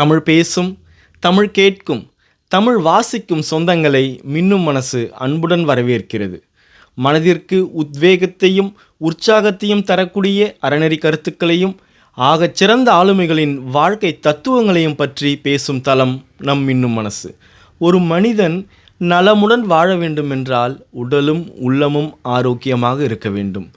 தமிழ் பேசும் தமிழ் கேட்கும் தமிழ் வாசிக்கும் சொந்தங்களை மின்னும் மனசு அன்புடன் வரவேற்கிறது. மனதிற்கு உத்வேகத்தையும் உற்சாகத்தையும் தரக்கூடிய அறநெறி கருத்துக்களையும் ஆகச் சிறந்த ஆளுமைகளின் வாழ்க்கை தத்துவங்களையும் பற்றி பேசும் தலம் நம் மின்னும் மனசு. ஒரு மனிதன் நலமுடன் வாழ வேண்டுமென்றால் உடலும் உள்ளமும் ஆரோக்கியமாக இருக்க வேண்டும்.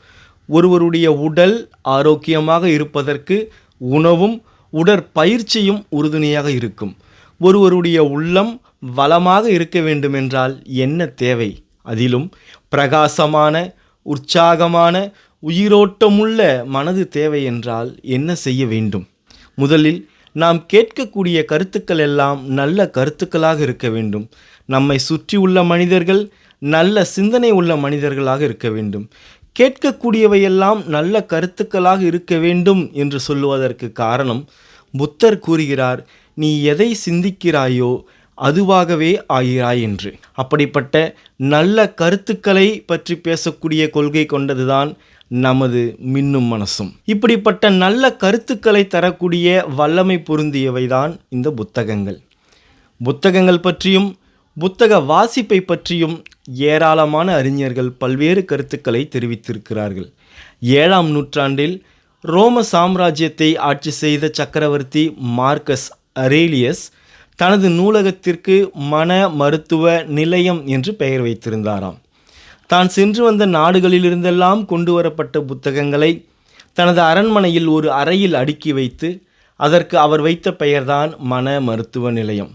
ஒருவருடைய உடல் ஆரோக்கியமாக இருப்பதற்கு உணவும் உடற்பயிற்சியும் உறுதுணையாக இருக்கும். ஒருவருடைய உள்ளம் வளமாக இருக்க வேண்டுமென்றால் என்ன தேவை? அதிலும் பிரகாசமான உற்சாகமான உயிரோட்டமுள்ள மனது தேவை என்றால் என்ன செய்ய வேண்டும்? முதலில் நாம் கேட்கக்கூடிய கருத்துக்கள் எல்லாம் நல்ல கருத்துக்களாக இருக்க வேண்டும். நம்மை சுற்றியுள்ள மனிதர்கள் நல்ல சிந்தனை உள்ள மனிதர்களாக இருக்க வேண்டும். கேட்கக்கூடியவையெல்லாம் நல்ல கருத்துக்களாக இருக்க வேண்டும் என்று சொல்லுவதற்கு காரணம் புத்தர் கூறுகிறார் நீ எதை சிந்திக்கிறாயோ அதுவாகவே ஆகிறாய் என்று. அப்படிப்பட்ட நல்ல கருத்துக்களை பற்றி பேசக்கூடிய கொள்கை கொண்டதுதான் நமது மின்னும் மனசும். இப்படிப்பட்ட நல்ல கருத்துக்களை தரக்கூடிய வல்லமை பொருந்தியவைதான் இந்த புத்தகங்கள். புத்தகங்கள் பற்றியும் புத்தக வாசிப்பை பற்றியும் ஏராளமான அறிஞர்கள் பல்வேறு கருத்துக்களை தெரிவித்திருக்கிறார்கள். ஏழாம் நூற்றாண்டில் ரோம சாம்ராஜ்யத்தை ஆட்சி செய்த சக்கரவர்த்தி மார்க்கஸ் அரேலியஸ் தனது நூலகத்திற்கு மன மருத்துவ நிலையம் என்று பெயர் வைத்திருந்தாராம். தான் சென்று வந்த நாடுகளிலிருந்தெல்லாம் கொண்டு வரப்பட்ட புத்தகங்களை தனது அரண்மனையில் ஒரு அறையில் அடுக்கி வைத்து அதற்கு அவர் வைத்த பெயர்தான் மன மருத்துவ நிலையம்.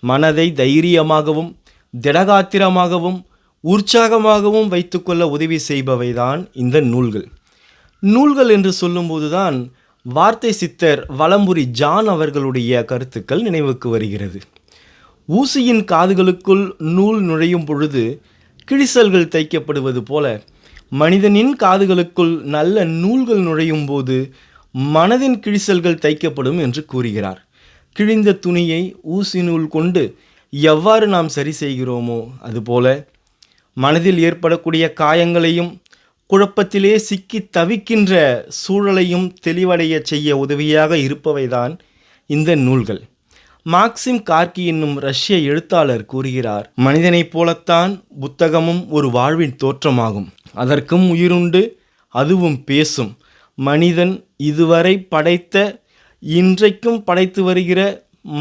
மனதை தைரியமாகவும் திடகாத்திரமாகவும் உற்சாகமாகவும் வைத்துக்கொள்ள உதவி செய்பவைதான் இந்த நூல்கள். நூல்கள் என்று சொல்லும்போதுதான் வார்த்தை சித்தர் வலம்புரி ஜான் அவர்களுடைய கருத்துக்கள் நினைவுக்கு வருகிறது. ஊசியின் காதுகளுக்குள் நூல் நுழையும் பொழுது கிழிசல்கள் தைக்கப்படுவது போல மனிதனின் காதுகளுக்குள் நல்ல நூல்கள் நுழையும் போது மனதின் கிழிசல்கள் தைக்கப்படும் என்று கூறுகிறார். கிழிந்த துணியை ஊசி நூல் கொண்டு எவ்வாறு நாம் சரி செய்கிறோமோ அதுபோல மனதில் ஏற்படக்கூடிய காயங்களையும் குழப்பத்திலே சிக்கி தவிக்கின்ற சூழலையும் தெளிவடைய செய்ய உதவியாக இருப்பவைதான் இந்த நூல்கள். மார்க்சிம் கார்கி என்னும் ரஷ்ய எழுத்தாளர் கூறுகிறார் மனிதனைப் போலத்தான் புத்தகமும் ஒரு வாழ்வின் தோற்றமாகும். அதற்கும் உயிருண்டு அதுவும் பேசும். மனிதன் இதுவரை படைத்த இன்றைக்கும் படைத்து வருகிற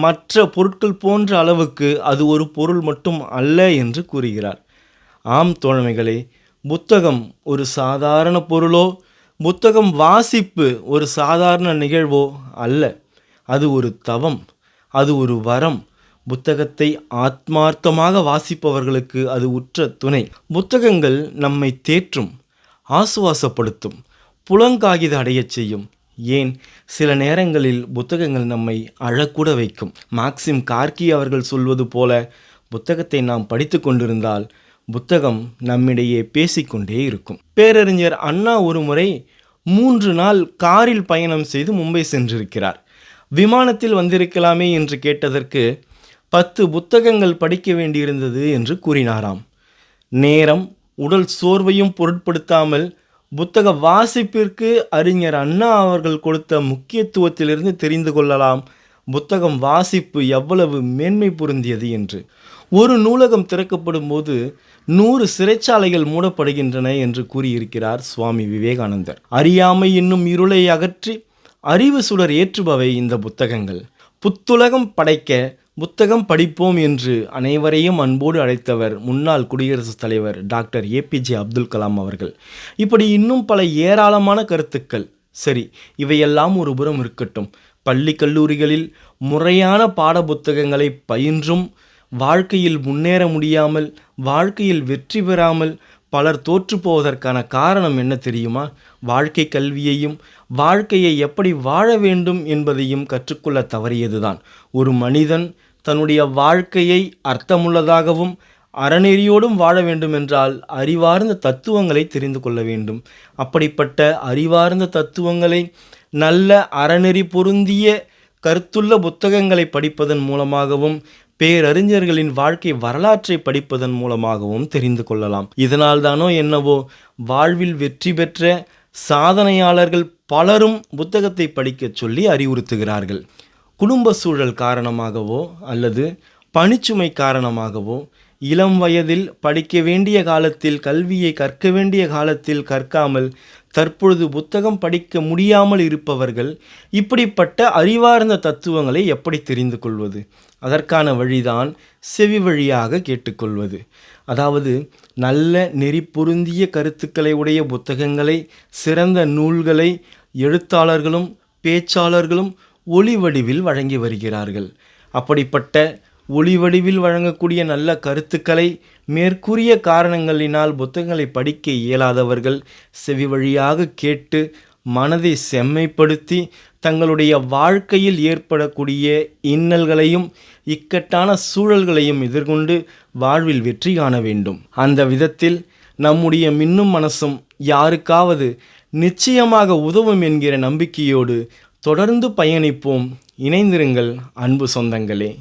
மற்ற பொருட்கள் போன்ற அளவுக்கு அது ஒரு பொருள் மட்டும் அல்ல என்று கூறுகிறார். ஆம் தோழமைகளே புத்தகம் ஒரு சாதாரண பொருளோ புத்தகம் வாசிப்பு ஒரு சாதாரண நிகழ்வோ அல்ல. அது ஒரு தவம் அது ஒரு வரம். புத்தகத்தை ஆத்மார்த்தமாக வாசிப்பவர்களுக்கு அது உற்ற துணை. புத்தகங்கள் நம்மை தேற்றும் ஆசுவாசப்படுத்தும் புலங்காகித அடையச் செய்யும். ஏன்? சில நேரங்களில் புத்தகங்கள் நம்மை அழக்கூட வைக்கும். மாக்சிம் கார்கி அவர்கள் சொல்வது போல புத்தகத்தை நாம் படித்து கொண்டிருந்தால் புத்தகம் நம்மிடையே பேசிக்கொண்டே இருக்கும். பேரறிஞர் அண்ணா ஒரு முறை மூன்று நாள் காரில் பயணம் செய்து மும்பை சென்றிருக்கிறார். விமானத்தில் வந்திருக்கலாமே என்று கேட்டதற்கு பத்து புத்தகங்கள் படிக்க வேண்டியிருந்தது என்று கூறினாராம். நேரம் உடல் சோர்வையும் பொருட்படுத்தாமல் புத்தக வாசிப்பிற்கு அறிஞர் அண்ணா அவர்கள் கொடுத்த முக்கியத்துவத்திலிருந்து தெரிந்து கொள்ளலாம். புத்தகம் வாசிப்பு எவ்வளவு மேன்மை பொருந்தியது என்று. ஒரு நூலகம் திறக்கப்படும் போது நூறு சிறைச்சாலைகள் மூடப்படுகின்றன என்று கூறியிருக்கிறார் சுவாமி விவேகானந்தர். அறியாமை என்னும் இருளை அகற்றி அறிவு சுடர் ஏற்றுபவை இந்த புத்தகங்கள். புத்துலகம் படைக்க புத்தகம் படிப்போம் என்று அனைவரையும் அன்போடு அழைத்தவர் முன்னாள் குடியரசுத் தலைவர் டாக்டர் ஏபிஜே அப்துல் கலாம் அவர்கள். இப்படி இன்னும் பல ஏராளமான கருத்துக்கள். சரி இவையெல்லாம் ஒரு புறம் இருக்கட்டும். பள்ளி கல்லூரிகளில் முறையான பாட புத்தகங்களை பயின்றும் வாழ்க்கையில் முன்னேற முடியாமல் வாழ்க்கையில் வெற்றி பெறாமல் பலர் தோற்று போவதற்கான காரணம் என்ன தெரியுமா? வாழ்க்கை கல்வியையும் வாழ்க்கையை எப்படி வாழ வேண்டும் என்பதையும் கற்றுக்கொள்ள தவறியதுதான். ஒரு மனிதன் தன்னுடைய வாழ்க்கையை அர்த்தமுள்ளதாகவும் அறநெறியோடும் வாழ வேண்டும் என்றால் அறிவார்ந்த தத்துவங்களை தெரிந்து கொள்ள வேண்டும். அப்படிப்பட்ட அறிவார்ந்த தத்துவங்களை நல்ல அறநெறி பொருந்திய கருத்துள்ள புத்தகங்களை படிப்பதன் மூலமாகவும் பேரறிஞர்களின் வாழ்க்கை வரலாற்றை படிப்பதன் மூலமாகவும் தெரிந்து கொள்ளலாம். இதனால் தானோ என்னவோ வாழ்வில் வெற்றி பெற்ற சாதனையாளர்கள் பலரும் புத்தகத்தை படிக்கச் சொல்லி அறிவுறுத்துகிறார்கள். குடும்ப சூழல் காரணமாகவோ அல்லது பணிச்சுமை காரணமாகவோ இளம் வயதில் படிக்க வேண்டிய காலத்தில் கல்வியை கற்க வேண்டிய காலத்தில் கற்காமல் தற்பொழுது புத்தகம் படிக்க முடியாமல் இருப்பவர்கள் இப்படிப்பட்ட அறிவார்ந்த தத்துவங்களை எப்படி தெரிந்து கொள்வது? அதற்கான வழிதான் செவி வழியாக கேட்டுக்கொள்வது. அதாவது நல்ல நெறி பொருந்திய கருத்துக்களை உடைய புத்தகங்களை சிறந்த நூல்களை எழுத்தாளர்களும் பேச்சாளர்களும் ஒளி வடிவில் வழங்கி வருகிறார்கள். அப்படிப்பட்ட ஒளி வடிவில் வழங்கக்கூடிய நல்ல கருத்துக்களை மேற்கூறிய காரணங்களினால் புத்தகங்களை படிக்க இயலாதவர்கள் செவி வழியாக கேட்டு மனதை செம்மைப்படுத்தி தங்களுடைய வாழ்க்கையில் ஏற்படக்கூடிய இன்னல்களையும் இக்கட்டான சூழல்களையும் எதிர்கொண்டு வாழ்வில் வெற்றி காண வேண்டும். அந்த விதத்தில் நம்முடைய மின்னும் மனசும் யாருக்காவது நிச்சயமாக உதவும் என்கிற நம்பிக்கையோடு தொடர்ந்து பயணிப்போம். இணைந்திருங்கள் அன்பு சொந்தங்களே.